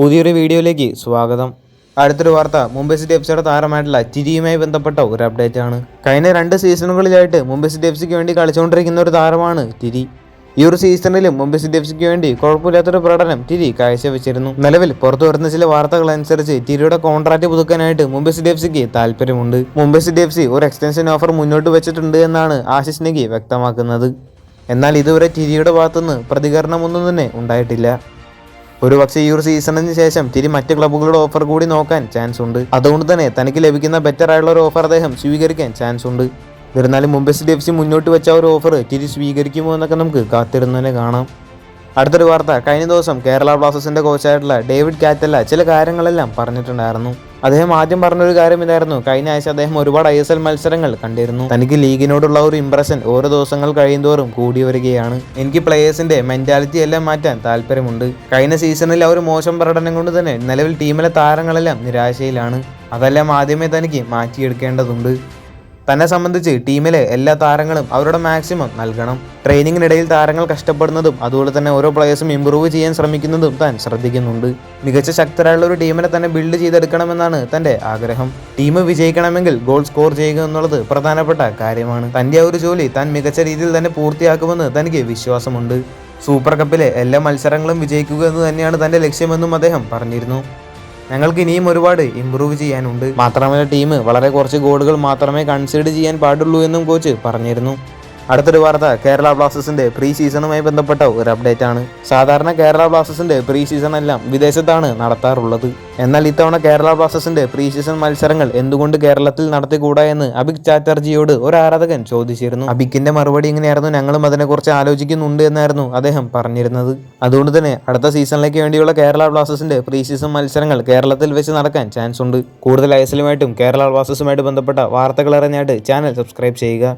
പുതിയൊരു വീഡിയോയിലേക്ക് സ്വാഗതം. അടുത്തൊരു വാർത്ത മുംബൈ സിറ്റി എഫ് സിയുടെ താരമായിട്ടുള്ള ചിരിയുമായി ബന്ധപ്പെട്ട ഒരു അപ്ഡേറ്റ് ആണ് കഴിഞ്ഞ രണ്ട് സീസണുകളിലായിട്ട് മുംബൈ സിറ്റി എഫ് സിക്ക് വേണ്ടി കളിച്ചുകൊണ്ടിരിക്കുന്ന ഒരു താരമാണ് തിരി ഈ ഒരു സീസണിലും മുംബൈ സിറ്റി എഫ് സിക്ക് വേണ്ടി കുഴപ്പമില്ലാത്തൊരു പ്രകടനം തിരി കാഴ്ചവെച്ചിരുന്നു. നിലവിൽ പുറത്തു വരുന്ന ചില വാർത്തകൾ അനുസരിച്ച് തിരിയുടെ കോൺട്രാക്ട് പുതുക്കാനായിട്ട് മുംബൈ സിറ്റി എഫ് സിക്ക് താല്പര്യമുണ്ട് മുംബൈ സിറ്റി എഫ് സി ഒരു എക്സ്റ്റൻഷൻ ഓഫർ മുന്നോട്ട് വെച്ചിട്ടുണ്ട് എന്നാണ് ആശിഷ് നെഗി വ്യക്തമാക്കുന്നത്. എന്നാൽ ഇതുവരെ തിരിയുടെ ഭാഗത്തുനിന്ന് പ്രതികരണമൊന്നും തന്നെ ഉണ്ടായിട്ടില്ല. ഒരു പക്ഷേ ഈ ഒരു സീസണിന് ശേഷം തിരി മറ്റ് ക്ലബ്ബുകളുടെ ഓഫർ കൂടി നോക്കാൻ ചാൻസ് ഉണ്ട്. അതുകൊണ്ട് തന്നെ തനിക്ക് ലഭിക്കുന്ന ബെറ്റർ ആയുള്ള ഒരു ഓഫർ അദ്ദേഹം സ്വീകരിക്കാൻ ചാൻസ് ഉണ്ട്. എന്നിരുന്നാലും മുംബൈ സിറ്റി എഫ് സി മുന്നോട്ട് വെച്ച ഒരു ഓഫർ തിരി സ്വീകരിക്കുമോ എന്നൊക്കെ നമുക്ക് കാത്തിരുന്നതിനെ കാണാം. അടുത്തൊരു വാർത്ത കഴിഞ്ഞ ദിവസം കേരള ബ്ലാസ്റ്റേഴ്സിന്റെ കോച്ചായിട്ടുള്ള ഡേവിഡ് കാറ്റല്ല ചില കാര്യങ്ങളെല്ലാം പറഞ്ഞിട്ടുണ്ടായിരുന്നു. അദ്ദേഹം ആദ്യം പറഞ്ഞൊരു കാര്യം ഇതായിരുന്നു. കഴിഞ്ഞ ആഴ്ച അദ്ദേഹം ഒരുപാട് ഐ എസ് എൽ മത്സരങ്ങൾ കണ്ടിരുന്നു. തനിക്ക് ലീഗിനോടുള്ള ഒരു ഇംപ്രഷൻ ഓരോ ദിവസങ്ങൾ കഴിയുന്തോറും കൂടി വരികയാണ്. എനിക്ക് പ്ലേയേഴ്സിന്റെ മെന്റാലിറ്റി എല്ലാം മാറ്റാൻ താല്പര്യമുണ്ട്. കഴിഞ്ഞ സീസണിൽ അവർ മോശം പ്രകടനം കൊണ്ട് തന്നെ നിലവിൽ ടീമിലെ താരങ്ങളെല്ലാം നിരാശയിലാണ്. അതെല്ലാം ആദ്യമേ തനിക്ക് മാറ്റിയെടുക്കേണ്ടതുണ്ട്. തന്നെ സംബന്ധിച്ച് ടീമിലെ എല്ലാ താരങ്ങളും അവരുടെ മാക്സിമം നൽകണം. ട്രെയിനിങ്ങിനിടയിൽ താരങ്ങൾ കഷ്ടപ്പെടുന്നതും അതുപോലെ തന്നെ ഓരോ പ്ലെയേഴ്സും ഇമ്പ്രൂവ് ചെയ്യാൻ ശ്രമിക്കുന്നതും താൻ ശ്രദ്ധിക്കുന്നുണ്ട്. മികച്ച ശക്തരായുള്ള ഒരു ടീമിനെ തന്നെ ബിൽഡ് ചെയ്തെടുക്കണമെന്നാണ് തന്റെ ആഗ്രഹം. ടീം വിജയിക്കണമെങ്കിൽ ഗോൾ സ്കോർ ചെയ്യുക എന്നുള്ളത് പ്രധാനപ്പെട്ട കാര്യമാണ്. തന്റെ ആ ഒരു ജോലി താൻ മികച്ച രീതിയിൽ തന്നെ പൂർത്തിയാക്കുമെന്ന് തനിക്ക് വിശ്വാസമുണ്ട്. സൂപ്പർ കപ്പിലെ എല്ലാ മത്സരങ്ങളും വിജയിക്കുക എന്ന് തന്നെയാണ് തന്റെ ലക്ഷ്യമെന്നും അദ്ദേഹം പറഞ്ഞിരുന്നു. ഞങ്ങൾക്ക് ഇനിയും ഒരുപാട് ഇമ്പ്രൂവ് ചെയ്യാനുണ്ട്. മാത്രമല്ല ടീം വളരെ കുറച്ച് ഗോളുകൾ മാത്രമേ കൺസിഡർ ചെയ്യാൻ പാടുള്ളൂ എന്നും കോച്ച് പറഞ്ഞിരുന്നു. അടുത്തൊരു വാർത്ത കേരള ബ്ലാസ്റ്റേഴ്സിന്റെ പ്രീ സീസണുമായി ബന്ധപ്പെട്ട ഒരു അപ്ഡേറ്റ് ആണ്. സാധാരണ കേരള ബ്ലാസ്റ്റേഴ്സിന്റെ പ്രീ സീസൺ എല്ലാം വിദേശത്താണ് നടത്താറുള്ളത്. എന്നാൽ ഇത്തവണ കേരള ബ്ലാസ്റ്റേഴ്സിന്റെ പ്രീ സീസൺ മത്സരങ്ങൾ എന്തുകൊണ്ട് കേരളത്തിൽ നടത്തിക്കൂടാ എന്ന് അഭിക് ചാറ്റർജിയോട് ഒരു ആരാധകൻ ചോദിച്ചിരുന്നു. അഭിക്കിന്റെ മറുപടി ഇങ്ങനെയായിരുന്നു ഞങ്ങളും അതിനെക്കുറിച്ച് ആലോചിക്കുന്നുണ്ട് എന്നായിരുന്നു അദ്ദേഹം പറഞ്ഞിരുന്നത്. അതുകൊണ്ട് തന്നെ അടുത്ത സീസണിലേക്ക് വേണ്ടിയുള്ള കേരള ബ്ലാസ്റ്റേഴ്സിന്റെ പ്രീ സീസൺ മത്സരങ്ങൾ കേരളത്തിൽ വെച്ച് നടക്കാൻ ചാൻസ് ഉണ്ട്. കൂടുതൽ ഐസലുമായിട്ടും കേരള ബ്ലാസ്റ്റേഴ്സുമായിട്ട് ബന്ധപ്പെട്ട വാർത്തകൾ അറിഞ്ഞായിട്ട് ചാനൽ സബ്സ്ക്രൈബ് ചെയ്യുക.